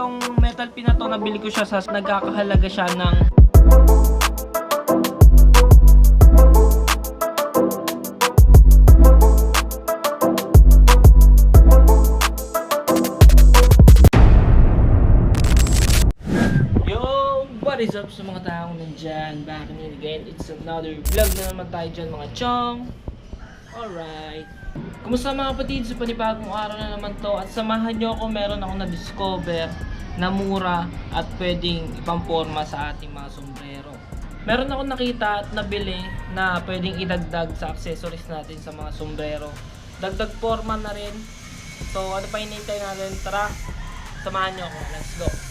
Itong metal pin na to, nabili ko siya sa nagkakahalaga siya ng! What is up sa mga taong nandyan? Back in again. It's another vlog na naman tayo dyan mga chong. Alright. Kumusta mga kapatid? Sa panibagong araw na naman to. At samahan nyo ako, meron ako na-discover na mura at pwedeng ipamporma sa ating mga sombrero. Meron ako nakita at nabili na pwedeng idagdag sa accessories natin sa mga sombrero. Dagdag forma na rin. So ano pa hinihintay natin? Tara, samahan nyo ako. Let's go.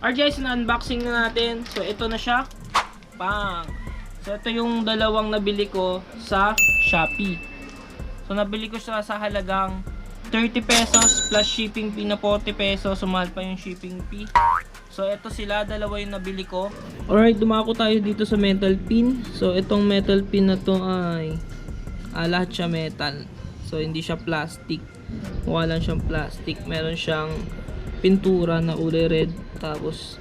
Alright guys, na-unboxing na natin. So ito na siya. Pang. So ito yung dalawang nabili ko sa Shopee. So nabili ko siya sa halagang 30 pesos plus shipping fee na 40 pesos. Sumahal pa yung shipping fee. So ito sila, dalawa yung nabili ko. Alright, dumako tayo dito sa metal pin. So itong metal pin na to ay ah, lahat siya metal. So hindi siya plastic. Mukha siyang plastic. Meron siyang pintura na kulay red tapos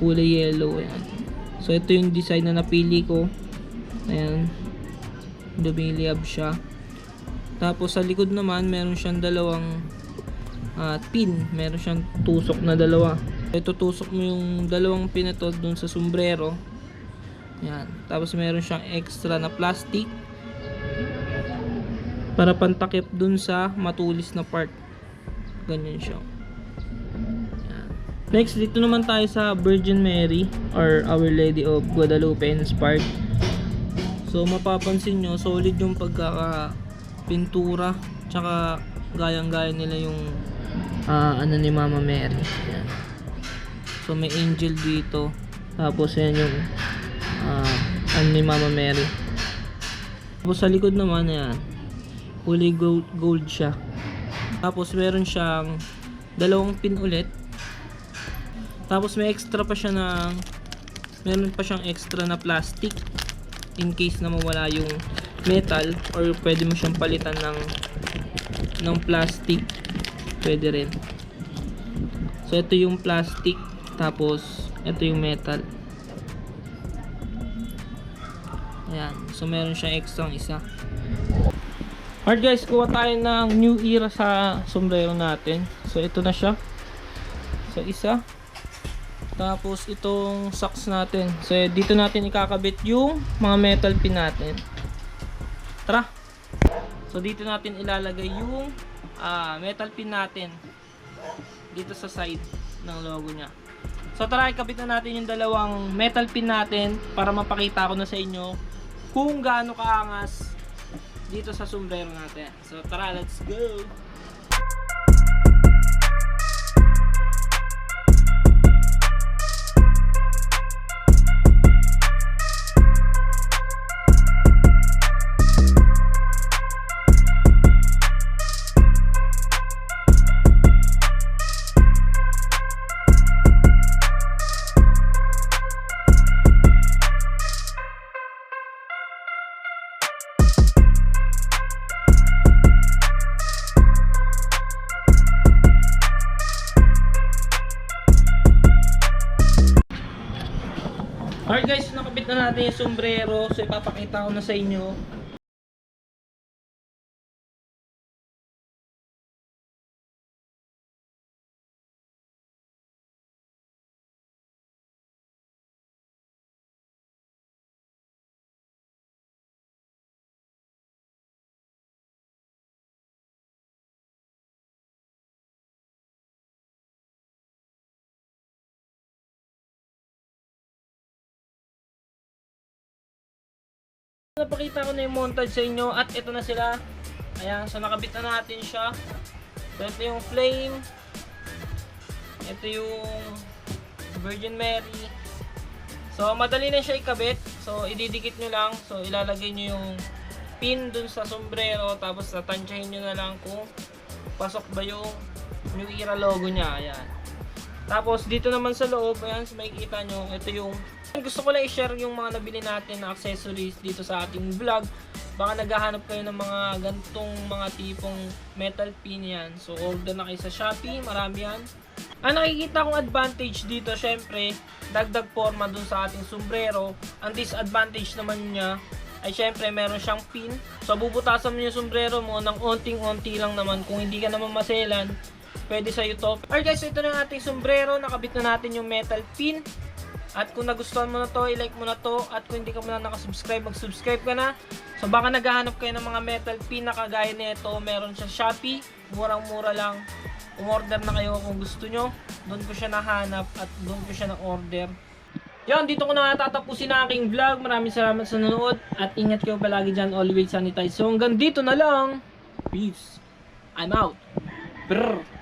kulay yellow ayan. So ito yung design na napili ko. Ayan. Lumiliyab siya. Tapos sa likod naman meron siyang dalawang ah, pin. Meron siyang tusok na dalawa. Ito tusok mo yung dalawang pin na to dun sa sombrero. Ayan. Tapos meron siyang extra na plastic para pantakip dun sa matulis na part. Ganyan siya. Next, dito naman tayo sa Virgin Mary or Our Lady of Guadalupe inspired. So, mapapansin nyo, solid yung pagkaka pintura. Tsaka, gayang-gaya nila yung ah, ano ni Mama Mary. Yan. So, may angel dito. Tapos, yan yung ah, ano ni Mama Mary. Tapos, sa likod naman, yan. Kulay gold, gold siya. Tapos meron siyang dalawang pin ulit. Tapos may extra pa siya na meron pa siyang extra na plastic in case na mawala yung metal or pwede mo siyang palitan ng ng plastic. Pwede rin. So ito yung plastic tapos ito yung metal. Ayan. So meron siyang extra isa. Alright guys, kuha tayo ng new era sa sombrero natin. So ito na siya. So isa. Tapos itong socks natin. So dito natin ikakabit yung mga metal pin natin. Tara. So dito natin ilalagay yung ah, metal pin natin. Dito sa side ng logo niya. So tara, ikabit na natin yung dalawang metal pin natin para mapakita ko na sa inyo kung gaano kaangas dito sa sombrero natin. So tara, let's go! Na natin yung sombrero. So ipapakita ko na sa inyo. Napakita ko na yung montage sa inyo at ito na sila. Ayan, so nakabit na natin siya. So ito yung flame. Ito yung Virgin Mary. So madali na siya ikabit. So ididikit nyo lang. So, ilalagay nyo yung pin dun sa sombrero. Tapos, tatansyahin nyo na lang kung pasok ba yung New Era logo niya. Ayan. Tapos, dito naman sa loob, ayan, so makikita nyo, ito yung gusto ko lang i-share yung mga nabili natin na accessories dito sa ating vlog. Baka naghahanap kayo ng mga gantong mga tipong metal pin yan. So, order na kayo sa Shopee. Marami yan. Ang nakikita kong advantage dito, syempre, dagdag forma dun sa ating sombrero. Ang disadvantage naman niya, ay syempre meron siyang pin. So, bubutasan mo yung sombrero mo ng onting-onti lang naman. Kung hindi ka naman maselan, pwede sa'yo to. Alright guys, ito na yung ating sombrero. Nakabit na natin yung metal pin. At kung nagustuhan mo na to, i-like mo na to. At kung hindi ka mo na nakasubscribe, mag-subscribe ka na. So baka naghahanap kayo ng mga metal pin na kagaya nito. Meron sa Shopee. Murang-mura lang. Umorder na kayo kung gusto nyo. Doon ko siya nahanap at doon ko siya na-order. Yan, dito ko na tatapusin ang aking vlog. Maraming salamat sa nanonood. At ingat kayo palagi dyan. Always sanitize. So hanggang dito na lang. Peace. I'm out. Brr.